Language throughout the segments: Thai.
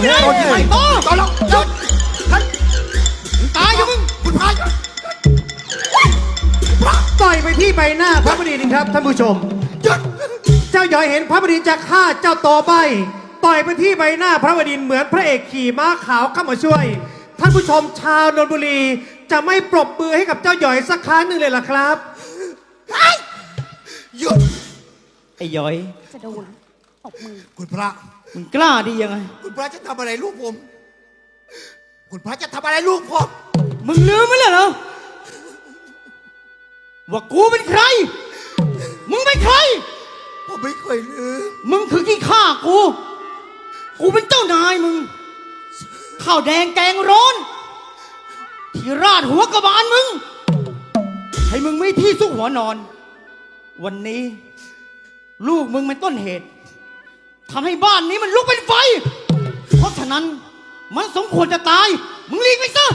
ไปเลยโดนยิงไอ้โตตอนเราหยุดท่านตายอยู่มึงคุณพายหยุดต่อยไปที่ใบหน้าพระบดินทร์ครับท่านผู้ชม หยุดเจ้าหยอยเห็นพระบดินทร์จะฆ่าเจ้าโตใบต่อยไปที่ใบหน้าพระบดินทร์เหมือนพระเอกขี่ม้าขาวเข้ามาช่วย ท่านผู้ชมชาวนนทบุรีจะไม่ปรบมือให้กับเจ้าหยอยสักครั้งหนึ่งเลยล่ะครับหยุดไอ้ย้อย จะโดน ตบมือคุณพระ มึงกล้าดียังไง คุณพระจะทำอะไรลูกผม คุณพระจะทำอะไรลูกผม มึงลืมไหมล่ะเหรอ ว่ากูเป็นใคร มึงเป็นใคร ผมไม่เคยลืม มึงคือที่ฆ่ากู กูเป็นเจ้านายมึง ข้าวแดงแกงร้อน ที่ราดหัวกระบาลมึง ให้มึงไม่ที่ซุกหัวนอน วันนี้ ลูกมึงเป็นต้นเหตุ ทำให้บ้านนี้มันลุกเป็นไฟ เพราะฉะนั้นมันสมควรจะตาย มึงรีบไปซะ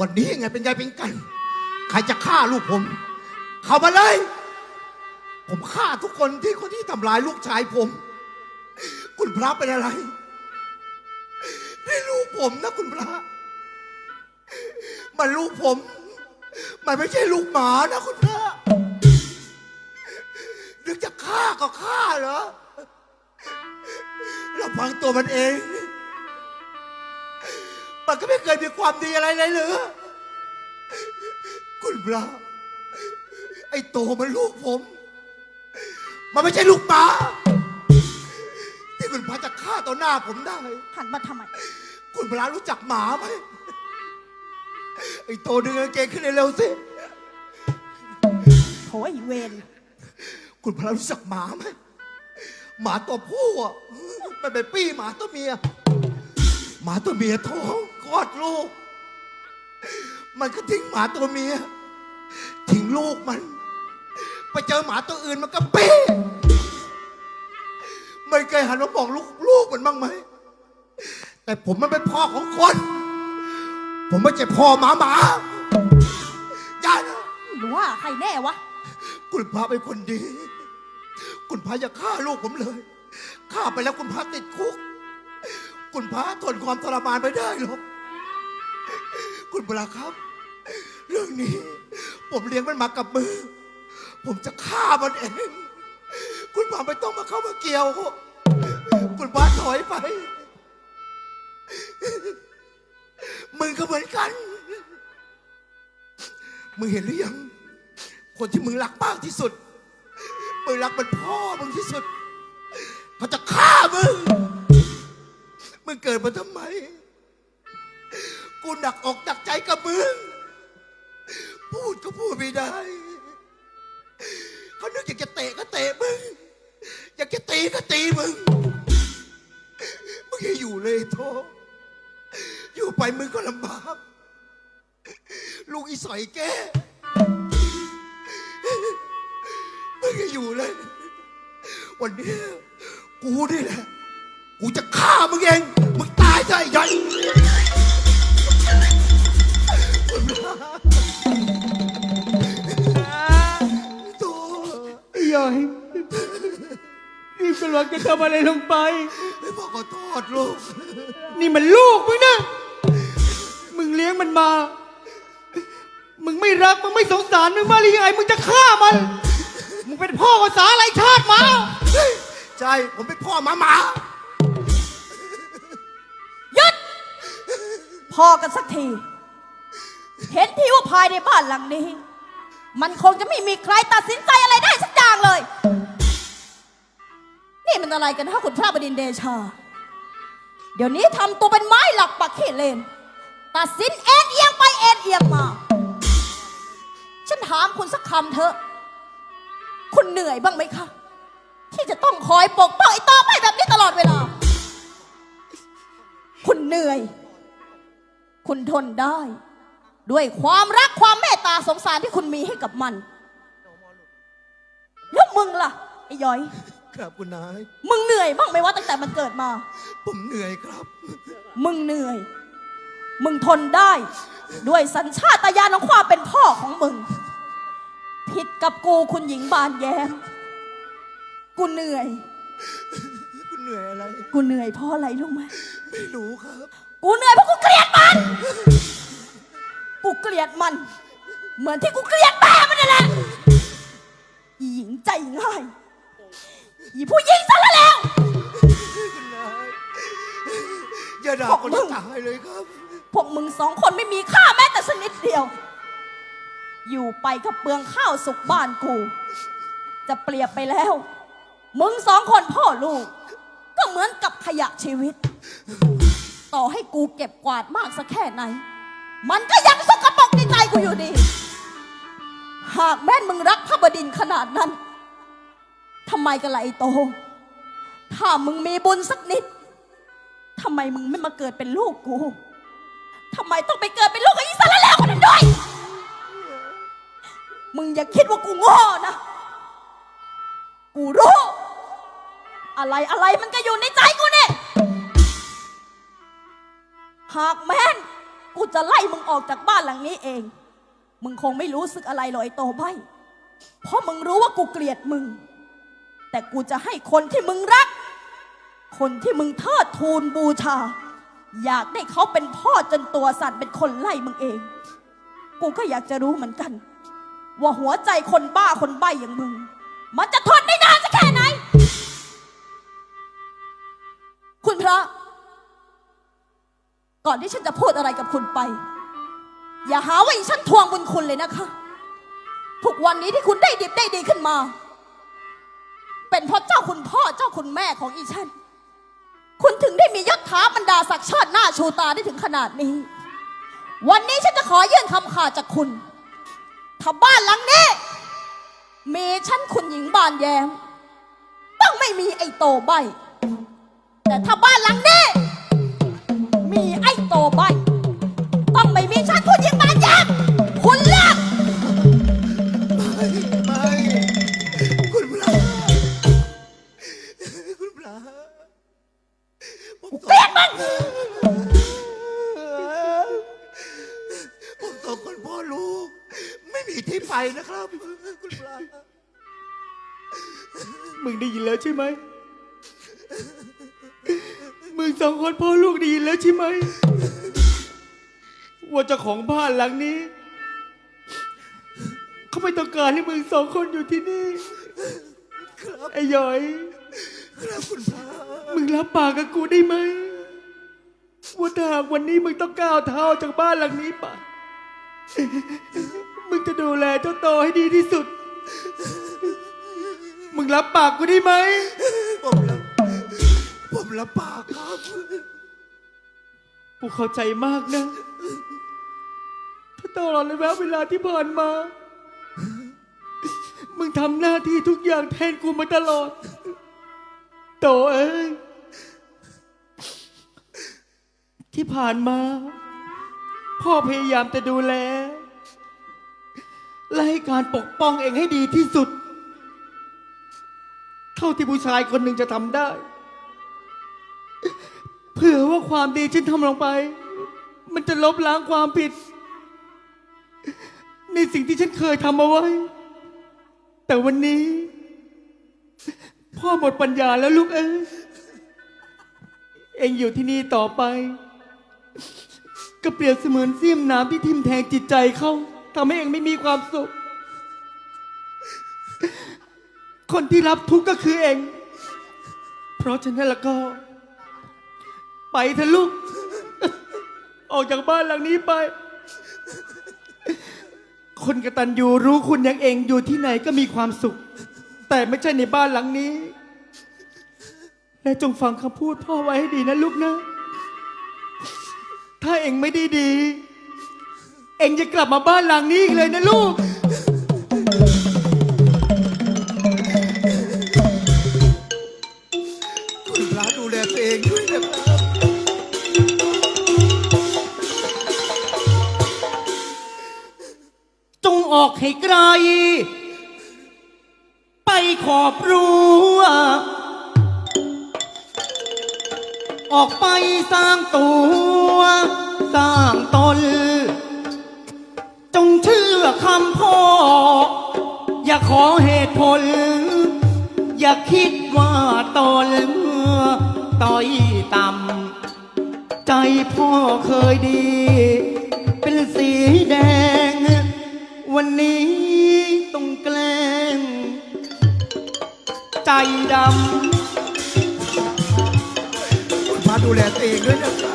วันนี้ไงเป็นไงเป็นกัน ใครจะฆ่าลูกผม เข้ามาเลย ผมฆ่าทุกคนที่คนที่ทำร้ายลูกชายผม คุณพระเป็นอะไรนี่ลูกผมนะคุณพระ มันลูกผม มันไม่ใช่ลูกหมานะคุณพระ ฆ่าก็ฆ่าเหรอเราพังตัวมันเอง มันก็ไม่เคยมีความดีอะไรเลยเหรือคุณพระไอ้โตมันลูกผม มันไม่ใช่ลูกหมาที่คุณพระจะฆ่าต่อหน้าผมได้ หันมาทำไม คุณพระรู้จักหมาไหมไอ้โตดึงกางเกงขึ้นเร็วๆสิโถไอ้เวน คุณพระรู้จักหมาไหมหมาตัวผู้อะมันเป็นปี้หมาตัวเมีย หมาตัวเมียท้องคลอดลูก มันก็ทิ้งหมาตัวเมีย ทิ้งลูกมัน ไปเจอหมาตัวอื่นมันก็ปี้ไม่เคยหันมาบอกลูกลูกมันบ้างไหม แต่ผมมันเป็นพ่อของคน ผมไม่ใช่พ่อหมาหมาอย่านะ หรือว่าใครแน่วะ คุณพระเป็นคนดี คุณพระอย่าฆ่าลูกผมเลยฆ่าไปแล้วคุณพระติดคุก คุณพระทนความทรมานไม่ได้หรอก คุณพระครับ เรื่องนี้ ผมเลี้ยงมันมากับมือ ผมจะฆ่ามันเอง คุณพระไม่ต้องมาเข้ามาเกี่ยว คุณพระถอยไป มึงก็เหมือนกัน มึงเห็นหรือยัง คนที่มึงรักมากที่สุด มึงรักเป็นพ่อมึงที่สุด เขาจะฆ่ามึง มึงเกิดมาทำไม กูหนักอกหนักใจกับมึง พูดก็พูดไม่ได้ เขานึกอยากจะเตะก็เตะมึง อยากจะตีก็ตีมึง มึงอย่าอยู่เลยโทอยู่ไปมึงก็ลำบาก ลูกอีสอยแก มึงอย่าอยู่เลย วันนี้ กูนี่แหละ กูจะฆ่ามึงเอง มึงตายซะไอ้ยัยตัวไอ้ย้อยรีบกำลังจะทำอะไรลงไปไม่บอกขอโทษลูก นี่มันลูกมึงนะ มึงเลี้ยงมันมา มึงไม่รัก มึงไม่สงสาร มึงมาหรือยังไง มึงจะฆ่ามัน มึงเป็นพ่อภาษาอะไรชาติหมา ใช่ ผมเป็นพ่อหมาหมา หยุด พอกันสักที เห็นทีว่าภายในบ้านหลังนี้ มันคงจะไม่มีใครตัดสินใจอะไรได้สักอย่างเลย นี่มันอะไรกันฮะคุณพระบดินทร์เดชา เดี๋ยวนี้ทำตัวเป็นไม้หลักปักเขตเลน ตัดสินเอ็นเอียงไปเอ็นเอียงมา ฉันถามคุณสักคำเถอะ คุณเหนื่อยบ้างไหมคะ ที่จะต้องคอยปกป้องไอ้ต่อไปแบบนี้ตลอดเวลา คุณเหนื่อย คุณทนได้ ด้วยความรักความเมตตาสงสารที่คุณมีให้กับมัน แล้วมึงล่ะ ไอ้ย้อย ครับคุณนาย มึงเหนื่อยบ้างไหมว่าตั้งแต่มันเกิดมา ผมเหนื่อยครับ มึงเหนื่อย มึงทนได้ ด้วยสัญชาตญาณของความเป็นพ่อของมึง ผิดกับกูคุณหญิงบานแย้ม กูเหนื่อย คุณเหนื่อยอะไร กูเหนื่อยเพราะอะไรรู้ไหมไม่รู้ครับ กูเหนื่อยเพราะกูเกลียดมัน กูเกลียดมัน เหมือนที่กูเกลียดแม่มันนั่นแหละอีหญิงใจง่ายอีผู้หญิงซะแล้ว คุณนายอย่าด่าคนตายเลยครับ พวกมึงสองคนไม่มีค่าแม้แต่สนิดเดียว อยู่ไปก็เปลืองข้าวสุกบ้านกู จะเปรียบไปแล้ว มึงสองคนพ่อลูก ก็เหมือนกับขยะชีวิต ต่อให้กูเก็บกวาดมากสักแค่ไหน มันก็ยังสกปรกในใจกูอยู่ดี หากแม่นมึงรักพระบดินขนาดนั้นทำไมกันล่ะไอ้โต ถ้ามึงมีบุญสักนิดทำไมมึงไม่มาเกิดเป็นลูกกูทำไมต้องไปเกิดเป็นลูกกับอีสารแล้วคนนั้นด้วย อย่าคิดว่ากูโง่นะ กูรู้ อะไรอะไรมันก็อยู่ในใจกูนี่ หากแม่นกูจะไล่มึงออกจากบ้านหลังนี้เอง มึงคงไม่รู้สึกอะไรหรอกไอ้โตใบเพราะมึงรู้ว่ากูเกลียดมึง แต่กูจะให้คนที่มึงรัก คนที่มึงเทิดทูนบูชา อยากได้เขาเป็นพ่อจนตัวสั่นเป็นคนไล่มึงเอง กูก็อยากจะรู้เหมือนกัน ว่าหัวใจคนบ้าคนใบ้อย่างมึง มันจะทนได้นานสักแค่ไหน คุณพระ ก่อนที่ฉันจะพูดอะไรกับคุณไป อย่าหาว่าอีฉันทวงบุญคุณเลยนะคะ ทุกวันนี้ที่คุณได้ดิบได้ดีขึ้นมา เป็นเพราะเจ้าคุณพ่อเจ้าคุณแม่ของอีฉัน คุณถึงได้มียศถาบรรดาศักดิ์เชิดหน้าชูตาได้ถึงขนาดนี้ วันนี้ฉันจะขอยื่นคำขาดจากคุณ ถ้าบ้านหลังนี้ มีฉันคุณหญิงบานแยมต้องไม่มีไอ้โตใบ แต่ถ้าบ้านหลังนี้ มีไอ้โตใบ ต้องไม่มีฉันคุณหญิง ไปนะครับคุณพระมึงได้ยินแล้วใช่ไหม มึงสองคนพ่อลูกได้ยินแล้วใช่ไหม ว่าเจ้าของบ้านหลังนี้ เขาไม่ต้องการให้มึงสองคนอยู่ที่นี่ ครับไอ้หยอย ครับคุณพระมึงรับปากกับกูได้ไหม ว่าถ้าหากวันนี้มึงต้องก้าวเท้าจากบ้านหลังนี้ไป มึงจะดูแลเจ้าโตให้ดีที่สุด มึงรับปากกูได้ไหม ผมรับผมรับปากครับ กูเข้าใจมากนะถ้าตลอดระยะเวลาที่ผ่านมา มึงทำหน้าที่ทุกอย่างแทนกูมาตลอด โตเอ้ยที่ผ่านมา พ่อพยายามจะดูแล และให้การปกป้องเองให้ดีที่สุด เท่าที่ผู้ชายคนหนึ่งจะทำได้ เผื่อว่าความดีฉันทำลงไป มันจะลบล้างความผิด ในสิ่งที่ฉันเคยทำเอาไว้ แต่วันนี้ พ่อหมดปัญญาแล้วลูกเอ้ยเองอยู่ที่นี่ต่อไป ก็เปรียบเสมือนเสี้ยมน้ำที่ทิ่มแทงจิตใจเขา ทำให้เองไม่มีความสุข คนที่รับทุกข์ก็คือเอง เพราะฉะนั้นแล้วก็ ไปเถอะลูก ออกจากบ้านหลังนี้ไป คนกตัญญูรู้คุณอย่างเองอยู่ที่ไหนก็มีความสุข แต่ไม่ใช่ในบ้านหลังนี้ และจงฟังคำพูดพ่อไว้ให้ดีนะลูกนะ ถ้าเองไม่ได้ดี เองจะกลับมาบ้านหลังนี้อีกเลยนะลูก คุณพระดูแลตัวเองด้วยนะครับจงออกให้ไกล ไปขอบรั้วออกไปสร้างตัว สร้างตน จงเชื่อคำพ่อ อย่าขอเหตุผล อย่าคิดว่าตนต้อยต่ำใจพ่อเคยดี เป็นสีแดง วันนี้ต้องแกล้ง ใจดคุณพระดูแลตัวเองด้วยนะครับ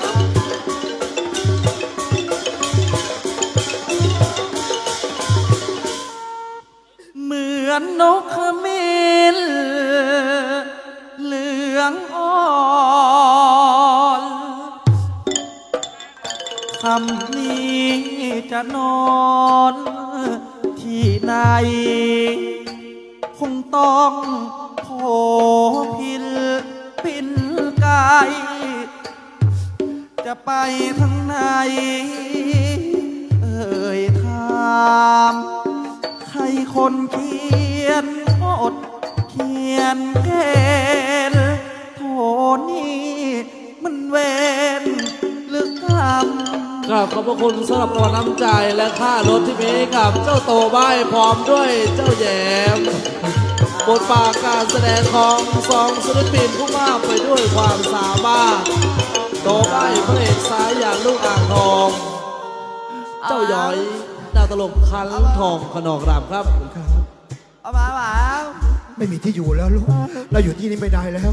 อนนกขมินเหลืองอ่อนคำนี้จะนอนที่ไหน คงต้องโผพินปินกายจะไปทางไหน เอ่ยถามใครคนเขี ยนอดเขียนเกณฑ์โทนี่มันเวนหรือกรรมกราบขอบพระคุณสำหรับรางวัลน้ำใจและค่ารถที่มีให้กับเจ้าโตใบายพร้อมด้วยเจ้าแยมบทบาทการแสดงของสองศิลปินผู้มากไปด้วยความสามารถ โตใบายพระเอกสายอย่างลูกอ่างทอง เจ้าหยอยดาวตลกคันทองขนองรำครับ เอามาเปล่าไม่มีที่อยู่แล้วลูก เราอยู่ที่นี่ไม่ได้แล้ว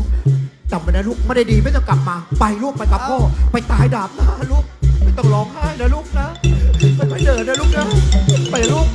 กลับมานะลูกไม่ได้ดีไม่ต้องกลับมา ไปลูกไปกับพ่อ ไปตายดาบนะลูก ไม่ต้องร้องไห้นะลูกนะไปไปเดินนะลูกนะ ไปลูก